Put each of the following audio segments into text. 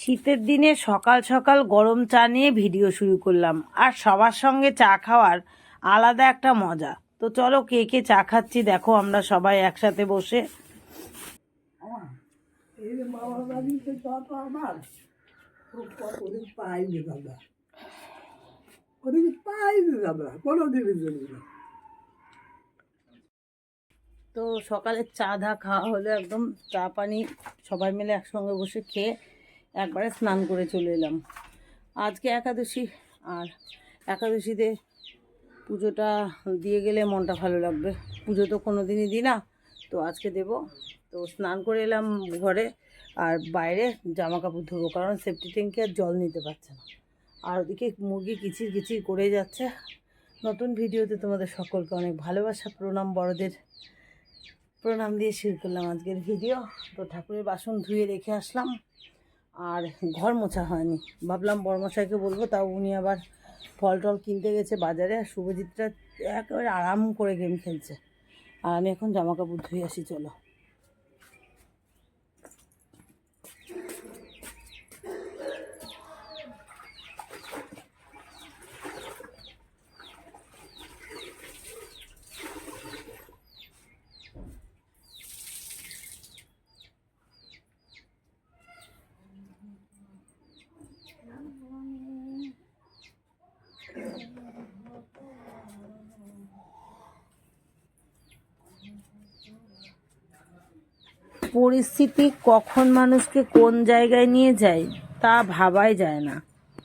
শীতের দিনে সকাল সকাল গরম চা নিয়ে ভিডিও শুরু করলাম। আর সবার সঙ্গে চা খাওয়ার আলাদা একটা মজা। তো চলো কে কে চা খাচ্ছি দেখো আমরা সবাই একসাথে বসে। তো সকালে চা ধা খাওয়া হলো একদম। চা পানি সবাই মিলে একসঙ্গে বসে খেয়ে একবারে স্নান করে চলে এলাম। আজকে একাদশী, আর একাদশীতে পুজোটা দিয়ে গেলে মনটা ভালো লাগবে। পুজো তো কোনো দিনই দিই না, তো আজকে দেব। তো স্নান করে এলাম ঘরে, আর বাইরে জামা কাপড় ধোবো, কারণ সেফটি ট্যাঙ্কে আর জল নিতে পারছে না। আর ওদিকে মুরগি কিচির কিচির করে যাচ্ছে। নতুন ভিডিওতে তোমাদের সকলকে অনেক ভালোবাসা, প্রণাম, বড়দের প্রণাম দিয়ে শুরু করলাম আজকের ভিডিও। তো ঠাকুরের বাসন ধুয়ে রেখে আসলাম। আর ঘর মোছা হয়নি। ভাবলাম বড়মশাইকে বলব, তাও উনি আবার ফল টল কিনতে গেছে বাজারে, আর শুভজিৎটা একেবারে আরাম করে গেম খেলছে। আর আমি এখন জামাকাপড় ধুয়ে আসি, চলো। পরিস্থিতি কখন মানুষকে কোন জায়গায় নিয়ে যায় তা ভাবাই যায় না।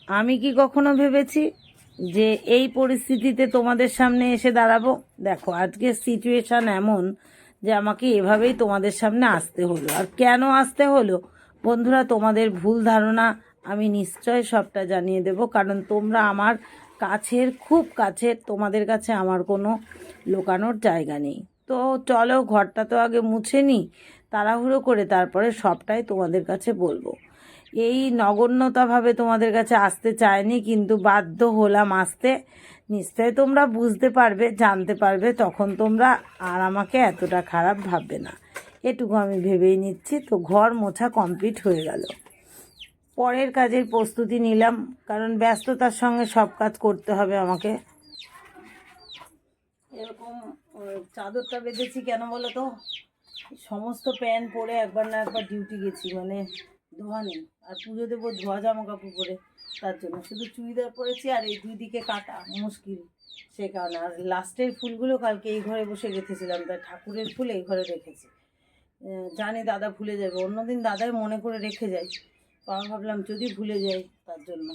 আমি কি কখনো ভেবেছি যে এই পরিস্থিতিতে তোমাদের সামনে এসে দাঁড়াবো? দেখো, আজকের সিচুয়েশান এমন যে আমাকে এভাবেই তোমাদের সামনে আসতে হলো। আর কেন আসতে হলো? বন্ধুরা, তোমাদের ভুল ধারণা আমি নিশ্চয় সবটা জানিয়ে দেব। কারণ তোমরা আমার কাছের, খুব কাছের, তোমাদের কাছে আমার কোনো লোকানোর জায়গা নেই। তো চলো, ঘরটা তো আগে মুছে নিই। তাড়াহুড়ো করে তারপরে সবটাই তোমাদের কাছে বলব। এই নগণ্যতাভাবে তোমাদের কাছে আসতে চায়নি কিন্তু বাধ্য হলাম আসতে। নিশ্চয় তোমরা বুঝতে পারবে, জানতে পারবে, তখন তোমরা আর আমাকে এতটা খারাপ ভাববে না। এটুকু আমি ভেবেই নিচ্ছি, তো ঘর মোছা কমপ্লিট হয়ে গেল। পরের কাজের প্রস্তুতি নিলাম, কারণ ব্যস্ততার সঙ্গে সব কাজ করতে হবে আমাকে। এরকম চাদরটা বেঁধেছি কেন বলো তো? সমস্ত প্যান্ট পরে একবার না একবার ডিউটি গেছি মানে ধোয়া নেই। আর পুজো দেবো ধোয়া জামা কাপড় পরে, তার জন্য। শুধু চুড়িদার পরেছি আর এই দুই দিকে কাটা, মুশকিল। সে কারণে আর লাস্টের ফুলগুলো কালকে এই ঘরে বসে গেঁথেছিলাম তাই ঠাকুরের ফুল এই ঘরে রেখেছি। জানি দাদা ভুলে যাবে, অন্যদিন দাদাই মনে করে রেখে আমি ভাবলাম যদি ভুলে যাই, তার জন্য।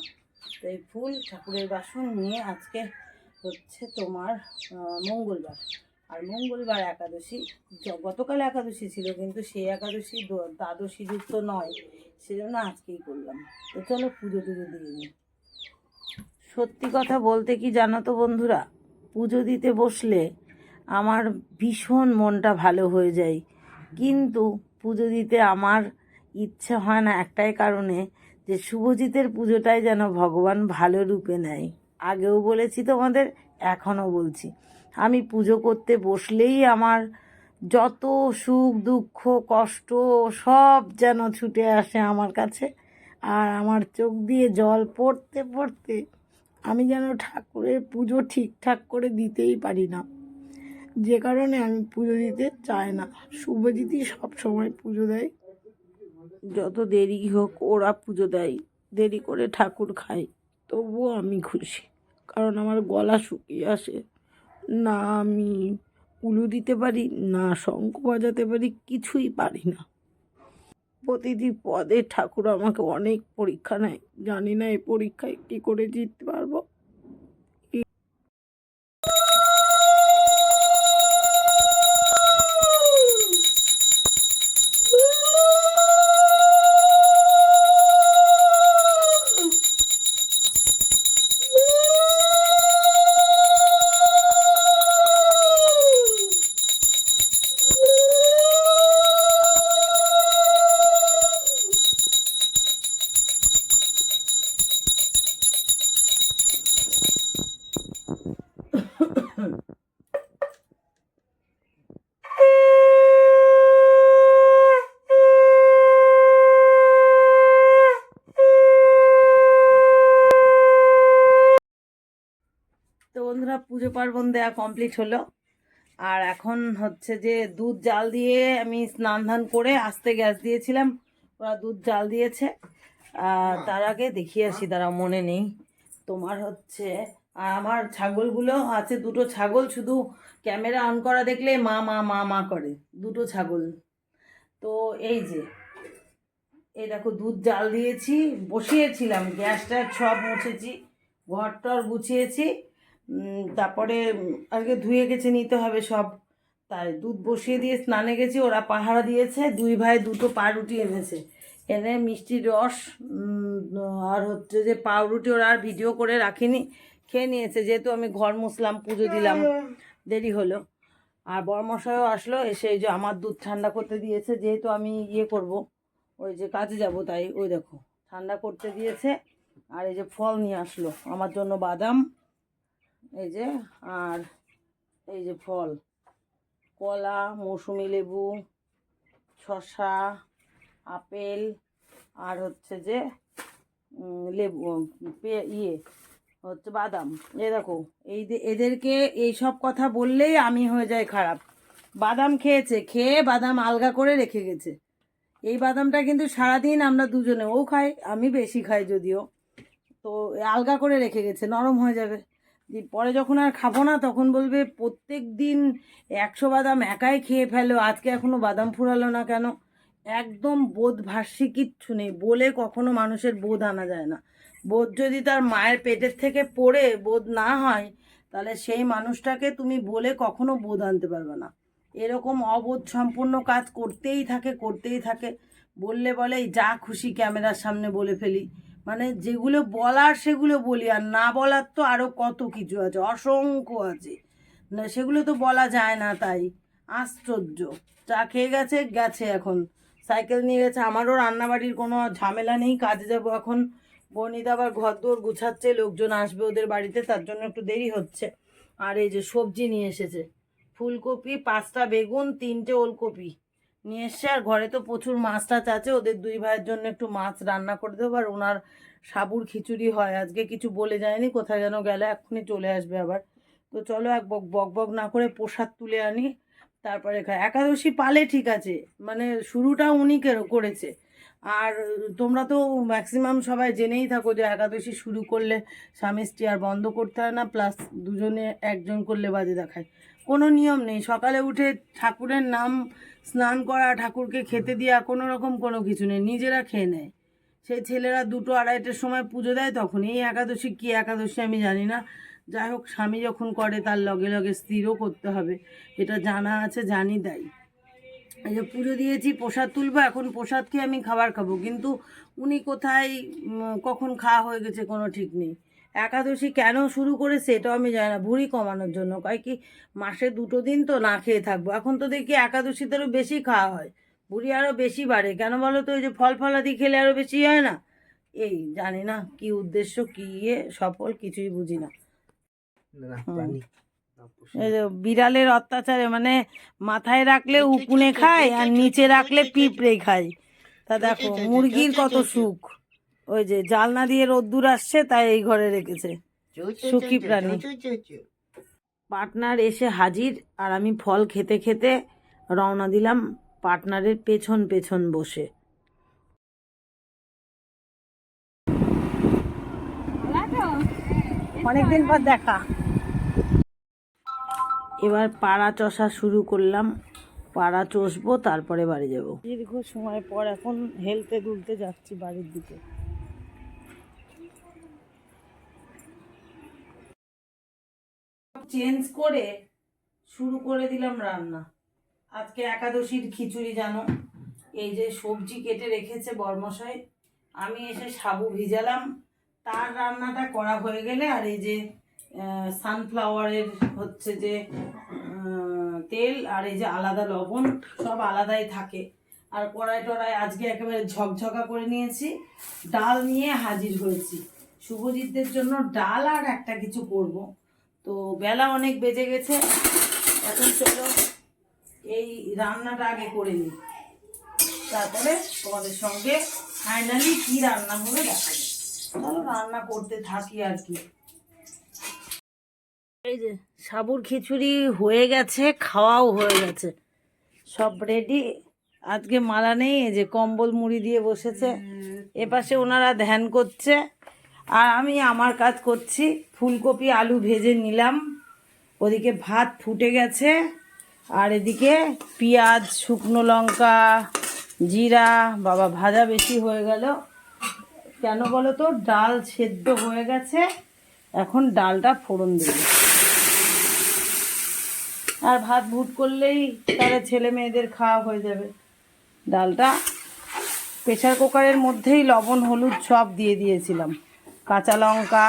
তো এই ফুল ঠাকুরের বাসন নিয়ে আজকে হচ্ছে তোমার মঙ্গলবার। আর মঙ্গলবার একাদশী গতকাল একাদশী ছিল, কিন্তু সেই একাদশী দ্বাদশী যুক্ত নয়, সেজন্য আজকেই করলাম। তো চলো পুজো টুজো দিয়ে নিই সত্যি কথা বলতে কি জানো তো বন্ধুরা? পুজো দিতে বসলে আমার ভীষণ মনটা ভালো হয়ে যায়। কিন্তু পুজো দিতে আমার ইচ্ছে হয় না একটাই কারণে, যে শুভজিতের পুজোটাই যেন ভগবান ভালো রূপে নেয়। আগেও বলেছি তোমাদের, এখনও বলছি। আমি পুজো করতে বসলেই আমার যত সুখ, দুঃখ, কষ্ট, সব যেন ছুটে আসে আমার কাছে। আর আমার চোখ দিয়ে জল পড়তে পড়তে আমি যেন ঠাকুরের পুজো ঠিকঠাক করে দিতেই পারি না। যে কারণে আমি পুজো দিতে চাই না। শুভজিৎই সব সময় পুজো দেয়। যত দেরি হোক ওরা পুজো দেয়। দেরি করে ঠাকুর খাই তবুও আমি খুশি। কারণ আমার গলা শুকিয়ে আসে। না আমি উলু দিতে পারি, না শঙ্খ বাজাতে পারি, কিছুই পারি না। প্রতিটি পদে ঠাকুর আমাকে অনেক পরীক্ষা নেয়। জানি না এই পরীক্ষায় কী করে জিততে পারব। বন্ধুরা, পুজো পার্বণ দেওয়া কমপ্লিট হলো। আর এখন হচ্ছে যে দুধ জাল দিয়ে আমি স্নান ধান করে আস্তে গ্যাস দিয়েছিলাম। ওরা দুধ জাল দিয়েছে। তার আগে দেখিয়ে আসি তারা মনে নেই। তোমার হচ্ছে, আর আমার ছাগলগুলো আছে, দুটো ছাগল, শুধু ক্যামেরা অন করা দেখলে মা মা মা মা করে, দুটো ছাগল। তো এই যে, এই দেখো, দুধ জাল দিয়েছি, বসিয়েছিলাম, গ্যাসটা সব মুছেছি ঘর টর গুছিয়েছি। তারপরে আজকে ধুয়ে গেছে নিতে হবে সব। তাই দুধ বসিয়ে দিয়ে স্নানে গেছি, ওরা পাহারা দিয়েছে, দুই ভাই দুটো পাউরুটি এনেছে। এনে মিষ্টির রস আর হচ্ছে যে পাউরুটি ওরা আর ভিডিও করে রাখিনি, খেয়ে নিয়েছে। যেহেতু আমি ঘর মুছলাম, পুজো দিলাম, দেরি হলো। আর বরমশাইও আসলো, এসে যে আমার দুধ ঠান্ডা করতে দিয়েছে, যেহেতু আমি ইয়ে করব, ওই যে কাজে যাব তাই, ওই দেখো। ঠান্ডা করতে দিয়েছে, আর এই যে ফল নিয়ে আসলো, আমার জন্য বাদাম। এই যে, আর এই যে ফল। কলা, মৌসুমি লেবু, শসা, আপেল, আর হচ্ছে যে লেবু ইয়ে হচ্ছে বাদাম। এ দেখো, এই এদেরকে এই সব কথা বললেই আমি হয়ে যাই খারাপ। বাদাম খেয়েছে, খেয়ে বাদাম আলগা করে রেখে গেছে। এই বাদামটা কিন্তু সারাদিন আমরা দুজনে, ও খাই আমি বেশি খাই যদিও। তো আলগা করে রেখে গেছে, নরম হয়ে যাবে। পরে যখন আর খাব না, তখন বলবে, প্রত্যেক দিন একশো বাদাম একাই খেয়ে ফেলো, আজকে এখনও বাদাম ফুরালো না কেন? একদম বোধ ভাসি কিচ্ছু নেই, বলে কখনো মানুষের বোধ আনা যায় না। বোধ যদি তার মায়ের পেটের থেকে পড়ে বোধ না হয়, তাহলে সেই মানুষটাকে তুমি বলে কখনো বোধ আনতে পারবে না। এরকম অবোধ সম্পূর্ণ কাজ করতেই থাকে করতেই থাকে। বললে বলে যা খুশি ক্যামেরার সামনে বলে ফেলি। মানে যেগুলো বলার সেগুলো বলি, আর না বলার তো আরও কত কিছু আছে, অসংখ্য আছে। না, সেগুলো তো বলা যায় না তাই, আশ্চর্য। চা খেয়ে গেছে? গেছে এখন। সাইকেল নিয়ে গেছে। আমারও রান্নাবাড়ির কোনো ঝামেলা নেই, কাজে যাব এখন। বনিতা আবার ঘর দোর গুছাচ্ছে, লোকজন আসবে ওদের বাড়িতে, তার জন্য একটু দেরি হচ্ছে। আর এই যে সবজি নিয়ে এসেছে, ফুলকপি, পাঁচটা বেগুন, তিনটে ওলকপি। নিয়ে এসছে। আর ঘরে তো প্রচুর মাছ টাছ আছে, ওদের দুই ভাইয়ের জন্য একটু মাছ রান্না করে দেবো। আর ওনার সাবুর খিচুড়ি হয়, আজকে কিছু বলে যায়নি, কোথায় যেন গেলে, এক্ষুনি চলে আসবে আবার। তো চলো এক বক বক বক না করে প্রসাদ তুলে আনি, তারপরে খাই। একাদশী পালে ঠিক আছে মানে শুরুটা উনি করেছে। আর তোমরা তো ম্যাক্সিমাম সবাই জেনেই থাকো যে একাদশী শুরু করলে স্বামী স্ত্রী আর বন্ধ করতে হয় না প্লাস দুজনে একজন করলে বাজে দেখায়। কোনো নিয়ম নেই, সকালে উঠে ঠাকুরের নাম স্নান করা, ঠাকুরকে খেতে দেওয়া কোনো রকম কোনো কিছু নেই, নিজেরা খেয়ে নেয়। সেই ছেলেরা দুটো আড়াইটের সময় পুজো দেয় তখন, এই একাদশী কী একাদশী আমি জানি না। যাই হোক, স্বামী যখন করে তার লগে লগে স্ত্রীরও করতে হবে, এটা জানা আছে, জানি তাই। এই যে পুজো দিয়েছি, প্রসাদ তুলবো, এখন প্রসাদ খেয়ে আমি খাবার খাব, কিন্তু উনি কোথায় কখন খাওয়া হয়ে গেছে কোনো ঠিক নেই। একাদশী কেন শুরু করেছে এটাও আমি জানি না ভুঁড়ি কমানোর জন্য কয় কি মাসে দুটো দিন তো না খেয়ে থাকব এখন তো দেখি একাদশীতেরও বেশি খাওয়া হয় ভুঁড়ি আরও বেশি বাড়ে কেন বলো তো ওই যে ফল ফলাদি খেলে আরও বেশি হয় না এই জানি না কি উদ্দেশ্য কি ইয়ে সফল কিছুই বুঝি না হুম। এই যে বিড়ালের অত্যাচারে মানে মাথায় রাখলে উকুনে খায় আর নিচে রাখলে পিঁপড়ে খায় তা দেখো মুরগির কত সুখ ওই যে জালনা দিয়ে রোদ্দুর আসছে তাই এই ঘরে রেখেছে। সুখী প্রাণী। পার্টনার এসে হাজির আর আমি ফল খেতে খেতে রওনা দিলাম পার্টনারের পেছন পেছন বসে। অনেকদিন পর দেখা। এবার পাড়া চষা শুরু করলাম। পাড়া চষবো তারপরে বাড়ি যাব। দীর্ঘ সময় পর এখন হেলতে দুলতে যাচ্ছি বাড়ির দিকে। চেঞ্জ করে শুরু করে দিলাম রান্না। আজকে একাদশীর খিচুড়ি, জানো? এই যে সবজি কেটে রেখেছে বর্মশাই, আমি এসে সাবু ভিজালাম। তার রান্নাটা করা হয়ে গেলে আর এই যে সানফ্লাওয়ারের হচ্ছে যে তেল আর এই যে আলাদা লবণ, সব আলাদাই থাকে। আর কড়াই টড়াই আজকে একেবারে ঝকঝকা করে নিয়েছি। ডাল নিয়ে হাজির হয়েছি। শুভজিৎদের জন্য ডাল আর একটা কিছু করব। তো বেলা অনেক বেজে গেছে। এখন চলো এই রান্নাটা আগে করে নিই। তারপরে তোমাদের সঙ্গে ফাইনালি কি রান্না হলো দেখা চলো রান্না করতে থাকি আর কি। এই যে সাবুর খিচুড়ি হয়ে গেছে খাওয়াও হয়ে গেছে। সব রেডি আজকে মালা নেই এই যে কম্বল মুড়ি দিয়ে বসেছে। এপাশে ওনারা ধ্যান করছে। আর আমি আমার কাজ করছি। ফুলকপি, আলু ভেজে নিলাম। ওদিকে ভাত ফুটে গেছে। আর এদিকে পেঁয়াজ, শুকনো লঙ্কা, জিরা, বাবা, ভাজা বেশি হয়ে গেল। কেন বলো তো? ডাল সেদ্ধ হয়ে গেছে। এখন ডালটা ফোড়ন দেবে। আর ভাত ভুট করলেই তাহলে ছেলে মেয়েদের খাওয়া হয়ে যাবে। ডালটা প্রেশার কুকারের মধ্যেই লবণ, হলুদ সব দিয়ে দিয়েছিলাম। কাঁচা লঙ্কা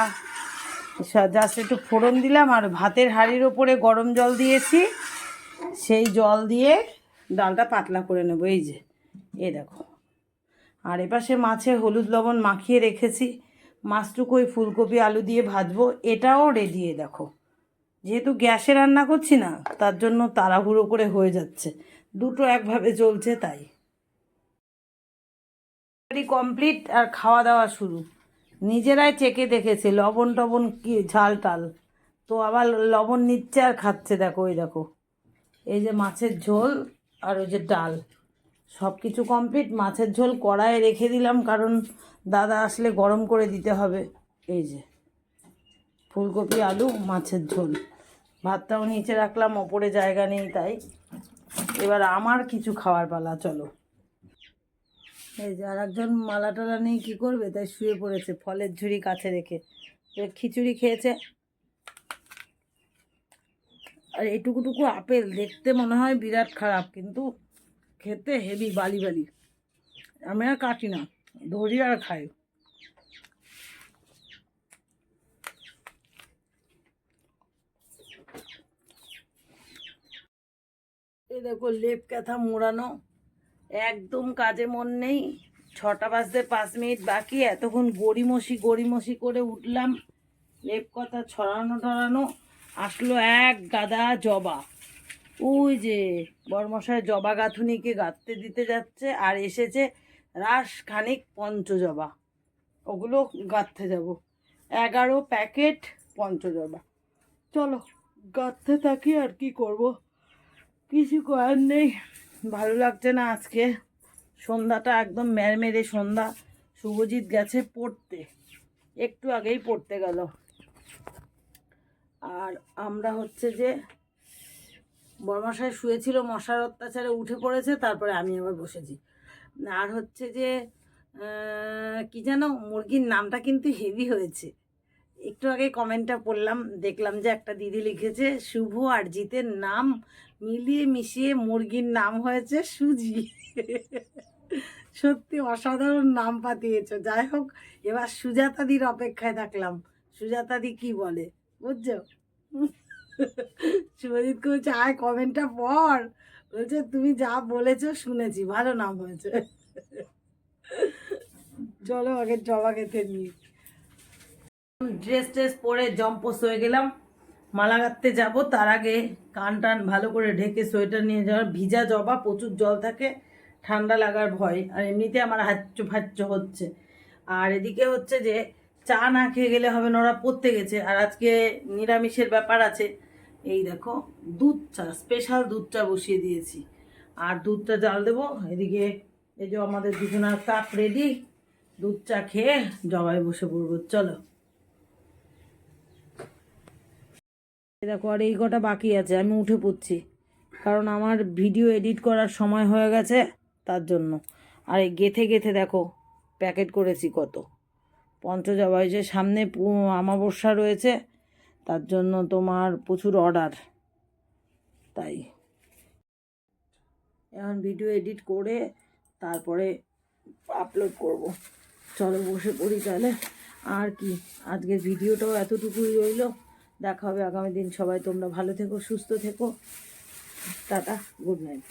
জাস্ট একটু ফোড়ন দিলাম আর ভাতের হাঁড়ির ওপরে গরম জল দিয়েছি। সেই জল দিয়ে ডালটা পাতলা করে নেব, এই যে। এ দেখো। আর এপাশে মাছে হলুদ লবণ মাখিয়ে রেখেছি। মাছটুকু ওই ফুলকপি, আলু দিয়ে ভাজবো। এটাও রেডি দেখো। যেহেতু গ্যাসে রান্না করছি না, তার জন্য তাড়াহুড়ো করে হয়ে যাচ্ছে। দুটো একভাবে চলছে তাই। কমপ্লিট আর খাওয়া দাওয়া শুরু। নিজেরাই চেকে দেখেছে, লবণ টবণ কি, ঝাল টাল। তো আবার লবণ নিচ্ছে আর খাচ্ছে, দেখো, ওই দেখো। এই যে মাছের ঝোল আর ওই যে ডাল। সব কিছু কমপ্লিট মাছের ঝোল কড়াইয়ে রেখে দিলাম, কারণ দাদা আসলে গরম করে দিতে হবে। এই যে, ফুলকপি, আলু, মাছের ঝোল। ভাতটাও নিচে রাখলাম, ওপরে জায়গা নেই তাই। এবার আমার কিছু খাওয়ার পালা, চলো। এই যে আর একজন মালা টালা নেই কী করবে? তাই শুয়ে পড়েছে, ফলের ঝুড়ি কাছে রেখে। খিচুড়ি খেয়েছে। আর এটুকুটুকু আপেল, দেখতে মনে হয় বিরাট খারাপ, কিন্তু খেতে হেভি, বালি বালি। আমি আর কাটি না, ধরি আর খাই। এই দেখো লেপ কাঁথা মোড়ানো। একদম কাজে মন নেই। ছটা বাজতে পাঁচ মিনিট বাকি, এতক্ষণ গড়িমসি গড়িমসি করে উঠলাম। লেপ কথা ছড়ানো টড়ানো, আসলো এক গাদা জবা। ওই যে বরমশাই জবা গাঁথুনিকে গাঁথতে দিতে যাচ্ছে আর এসেছে রাস খানিক পঞ্চজবা। ওগুলো গাঁথতে যাব। এগারো প্যাকেট পঞ্চজবা। চলো, গাঁথতে থাকি আর কি করব? কিছু করার নেই। ভালো লাগছে না আজকে। সন্ধ্যাটা একদম ম্যারমেরে সন্ধ্যা। শুভজিৎ গেছে পড়তে। একটু আগেই পড়তে গেল। আর আমরা হচ্ছে যে বর্মাশায় শুয়েছিল, মশার অত্যাচারে উঠে পড়েছে, তারপরে আমি আবার বসেছি। আর হচ্ছে যে কি যেন, মুরগির নামটা কিন্তু হেভি হয়েছে। একটু আগে কমেন্টটা পড়লাম, দেখলাম যে একটা দিদি লিখেছে, শুভ আর জিতের নাম মিলিয়ে মিশিয়ে মুরগির নাম হয়েছে সুজি। সত্যি অসাধারণ নাম পাতিয়েছ। যাই হোক, এবার সুজাতাদির অপেক্ষায় থাকলাম। সুজাতাদি কি বলে, বুঝছ? সুজিতকে বলছে আয়, কমেন্টটা পর বলছে, তুমি যা বলেছ শুনেছি, ভালো নাম হয়েছে। চলো আগে জবা খেতে নিই। ড্রেস ট্রেস পরে জম্পোস হয়ে গেলাম। মালা গাঁথতে যাব, তার আগে কান টান ভালো করে ঢেকে সোয়েটার নিয়ে যাওয়ার ভিজা জবা, প্রচুর জল থাকে, ঠান্ডা লাগার ভয়, আর এমনিতে আমার হাচ্চ ফাচ্চ হচ্ছে। আর এদিকে হচ্ছে যে, চা না খেয়ে গেলে হবে না, ওরা পড়তে গেছে, আর আজকে নিরামিষের ব্যাপার আছে। এই দেখো, দুধ চা স্পেশাল দুধ চা বসিয়ে দিয়েছি। আর দুধটা জাল দেবো, এদিকে এই যে আমাদের দুজনার কাপ রেডি দুধ চা খেয়ে জবাই বসে পড়ব, চলো। দেখো, আর এই কটা বাকি আছে, আমি উঠে পড়ছি। কারণ আমার ভিডিও এডিট করার সময় হয়ে গেছে, তার জন্য। আর এই গেথে গেথে দেখো, প্যাকেট করেছি কত। পঞ্চজবা যে সামনে আমাবস্যা রয়েছে, তার জন্য তোমার প্রচুর অর্ডার তাই। এখন ভিডিও এডিট করে তারপরে আপলোড করব। চলো বসে পড়ি তাহলে। আর কি, আজকের ভিডিওটাও এতটুকুই রইল। দেখা হবে আগামী দিন। সবাই তোমরা ভালো থেকো সুস্থ থেকো। Tata good night.